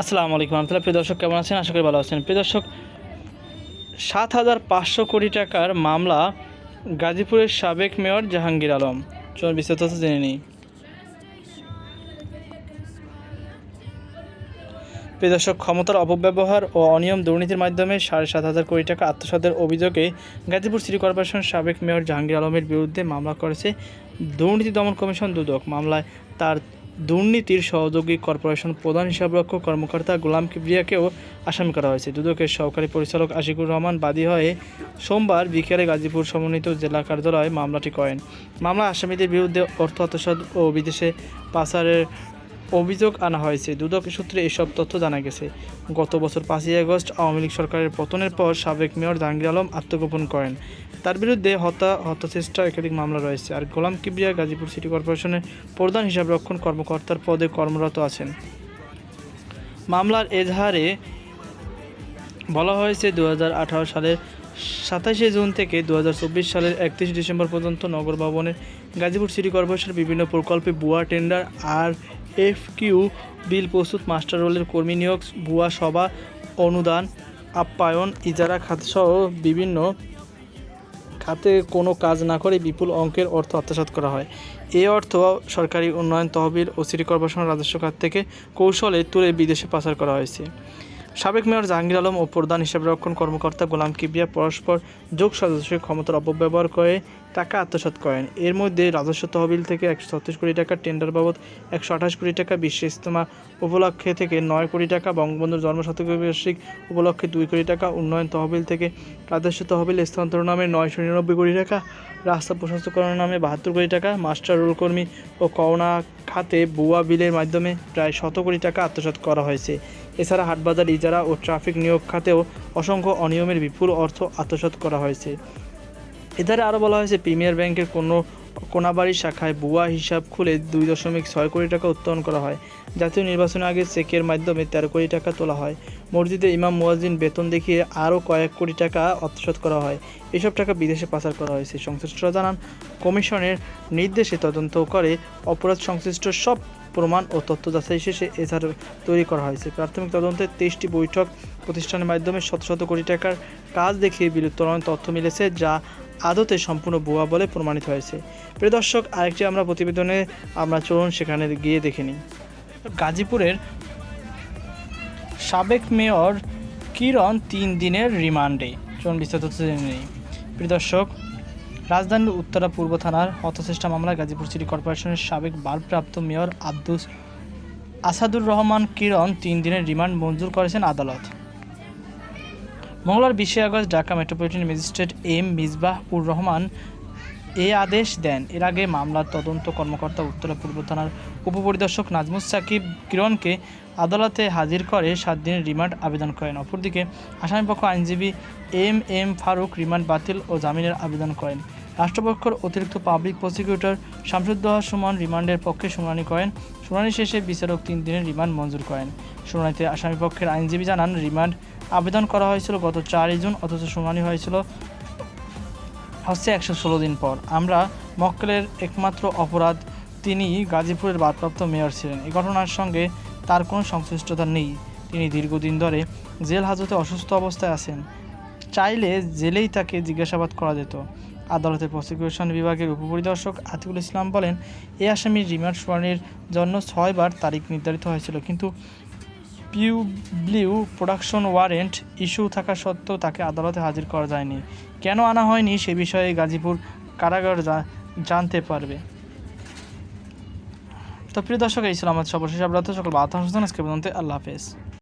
আসসালামু আলাইকুম আমতলা প্রিয় দর্শক, কেমন আছেন? আশা করি ভালো আছেন। প্রিয় দর্শক, সাত হাজার পাঁচশো কোটি টাকার মামলা গাজীপুরের সাবেক মেয়র জাহাঙ্গীর আলম। চলুন বিস্তারিত জেনে নিই। প্রিয় দর্শক, ক্ষমতার অপব্যবহার ও অনিয়ম দুর্নীতির মাধ্যমে সাড়ে সাত হাজার কোটি টাকা আত্মসাতের অভিযোগে গাজীপুর সিটি কর্পোরেশন সাবেক মেয়র জাহাঙ্গীর আলমের বিরুদ্ধে মামলা করেছে দুর্নীতি দমন কমিশন দুদক। মামলায় তার দুর্নীতির সহযোগী কর্পোরেশন প্রধান হিসাবরক্ষক কর্মকর্তা গোলাম কিবরিয়াকেও আসামি করা হয়েছে। দুদকের সহকারী পরিচালক আশিকুর রহমান বাদী হয়ে সোমবার বিকেলে গাজীপুর সমন্বিত জেলা কার্যালয়ে মামলাটি করেন। মামলা আসামিদের বিরুদ্ধে অর্থ আত্মসাদ ও বিদেশে পাচারের অভিযোগ আনা হয়েছে। দুদক সূত্রে এসব তথ্য জানা গেছে। গত বছর পাঁচই আগস্ট আওয়ামী লীগ সরকারের পতনের পর সাবেক মেয়র জাহাঙ্গীর আলম আত্মগোপন করেন। তার বিরুদ্ধে হত্যা, হত্যাচেষ্টা, একাধিক মামলা রয়েছে। আর গোলাম কিবরিয়া গাজীপুর সিটি কর্পোরেশনের প্রধান হিসাবরক্ষণ কর্মকর্তার পদে কর্মরত আছেন। মামলার এজাহারে বলা হয়েছে দু হাজার আঠারো সালের সাতাশে জুন থেকে দু হাজার চব্বিশ সালের একত্রিশ ডিসেম্বর পর্যন্ত নগর ভবনের গাজীপুর সিটি কর্পোরেশনের বিভিন্ন প্রকল্পে বুয়া tender, R F Q bill প্রস্তুত মাস্টার রোলের কর্মী নিয়োগ, ভুয়া সভা, অনুদান, আপ্যায়ন, ইজারা খাতসহ বিভিন্ন খাতে কোনো কাজ না করে বিপুল অঙ্কের অর্থ আত্মসাৎ করা হয়। এই অর্থ সরকারি উন্নয়ন তহবিল ও সিটি কর্পোরেশনের রাজস্ব খাত থেকে কৌশলে তুলে বিদেশে পাচার করা হয়েছে। সাবেক মেয়র জাহাঙ্গীর আলম ও প্রধান হিসাবরক্ষণ কর্মকর্তা গোলাম কিবরিয়া পরস্পর যোগ সদস্যের ক্ষমতার অপব্যবহার করে টাকা আত্মসাৎ করেন। এর মধ্যে রাজস্ব তহবিল থেকে একশো ছত্রিশ কোটি টাকা টেন্ডার বাবদ একশো আঠাশ কোটি টাকা বিশ্ব ইজতেমা উপলক্ষে থেকে নয় কোটি টাকা বঙ্গবন্ধুর জন্মশতবার্ষিক উপলক্ষে দুই কোটি টাকা উন্নয়ন তহবিল থেকে রাজস্ব তহবিল স্থানান্তর নামে নয়শো নিরানব্বই কোটি টাকা, রাস্তা প্রশস্তকরণের নামে বাহাত্তর কোটি টাকা, মাস্টার রোল কর্মী ও করোনা খাতে বুয়া বিলের মাধ্যমে প্রায় শত কোটি টাকা আত্মসাৎ করা হয়েছে। এছাড়া হাটবাজার ইজারা ও ট্রাফিক নিয়োগ খাতেও অসংখ্য অনিয়মের বিপুল অর্থ আত্মসাৎ করা হয়েছে। এধারে আরও বলা হয়েছে, প্রিমিয়ার ব্যাংকের কোনো কোনাবাড়ি শাখায় বুয়া হিসাব খুলে দুই দশমিক ছয় কোটি টাকা উত্তোলন করা হয়। জাতীয় নির্বাচনের আগে চেকের মাধ্যমে তেরো কোটি টাকা তোলা হয়। মসজিদে ইমাম মুয়াজ্জিন বেতন দেখিয়ে আরও কয়েক কোটি টাকা আত্মসাৎ করা হয়। এসব টাকা বিদেশে পাচার করা হয়েছে। সংশ্লিষ্টরা জানান, কমিশনের নির্দেশে তদন্ত করে অপরাধ সংশ্লিষ্ট সব প্রমাণ ও তথ্য যাচাই শেষে এছাড়া তৈরি করা হয়েছে। প্রাথমিক তদন্তে তেইশটি বৈঠক প্রতিষ্ঠানের মাধ্যমে শত শত কোটি টাকার কাজ দেখিয়ে বিলুপ্তরণ তথ্য মিলেছে, যা আদতে সম্পূর্ণ ভুয়া বলে প্রমাণিত হয়েছে। প্রিয় দর্শক, আরেকটি আমরা প্রতিবেদনে আমরা চলুন সেখানে গিয়ে দেখে নিই। গাজীপুরের সাবেক মেয়র কিরণ তিন দিনের রিমান্ডে। চলুন বিস্তারিত জেনে নিই। প্রিয় দর্শক, রাজধানীর উত্তরা পূর্ব থানার হতচেষ্টা মামলায় গাজীপুর সিটি কর্পোরেশনের সাবেক ভারপ্রাপ্ত মেয়র আব্দুস আসাদুর রহমান কিরণ তিন দিনের রিমান্ড মঞ্জুর করেছেন আদালত। মঙ্গলবার বিশে August Dhaka metropolitan magistrate M Misbah ur Rahman এ আদেশ দেন। এর আগে মামলার তদন্ত কর্মকর্তা উত্তরা পূর্ব থানার উপপরিদর্শক নাজমুস সাকিব কিরণকে আদালতে হাজির করে সাত দিনের রিমান্ড আবেদন করেন। অপরদিকে আসামিপক্ষ আইনজীবী এম এম ফারুক রিমান্ড বাতিল ও জামিনের আবেদন করেন। রাষ্ট্রপক্ষের অতিরিক্ত পাবলিক প্রসিকিউটর শামসুদ্দোহা সুমন রিমান্ডের পক্ষে শুনানি করেন। শুনানি শেষে বিচারক তিন দিনের রিমান্ড মঞ্জুর করেন। শুনানিতে আসামিপক্ষের আইনজীবী জানান, রিমান্ড আবেদন করা হয়েছিল গত চারই জুন, অথচ শুনানি হয়েছিল হচ্ছে একশো ষোলো দিন পর। আমরা মক্কেলের একমাত্র অপরাধ, তিনি গাজীপুরের ভারপ্রাপ্ত মেয়র ছিলেন। এই ঘটনার সঙ্গে তার কোনো সংশ্লিষ্টতা নেই। তিনি দীর্ঘদিন ধরে জেল হাজতে অসুস্থ অবস্থায় আছেন। চাইলে জেলেই তাকে জিজ্ঞাসাবাদ করা যেত। আদালতের প্রসিকিউশন বিভাগের উপপরিদর্শক আতিকুল ইসলাম বলেন এই আসামির রিমান্ড শুনানির জন্য ছয়বার তারিখ নির্ধারিত হয়েছিল, কিন্তু পিউ ব্লিউ প্রোডাকশন ওয়ারেন্ট ইস্যু থাকা সত্ত্বেও তাকে আদালতে হাজির করা যায়নি। কেন আনা হয়নি সে বিষয়ে গাজীপুর কারাগার জানতে পারবে। তো প্রিয় দর্শক, এই ছিল আমাদের সর্বশেষ আপনার সকল বার্তা আজকে পর্যন্ত আল্লাহ হাফেজ।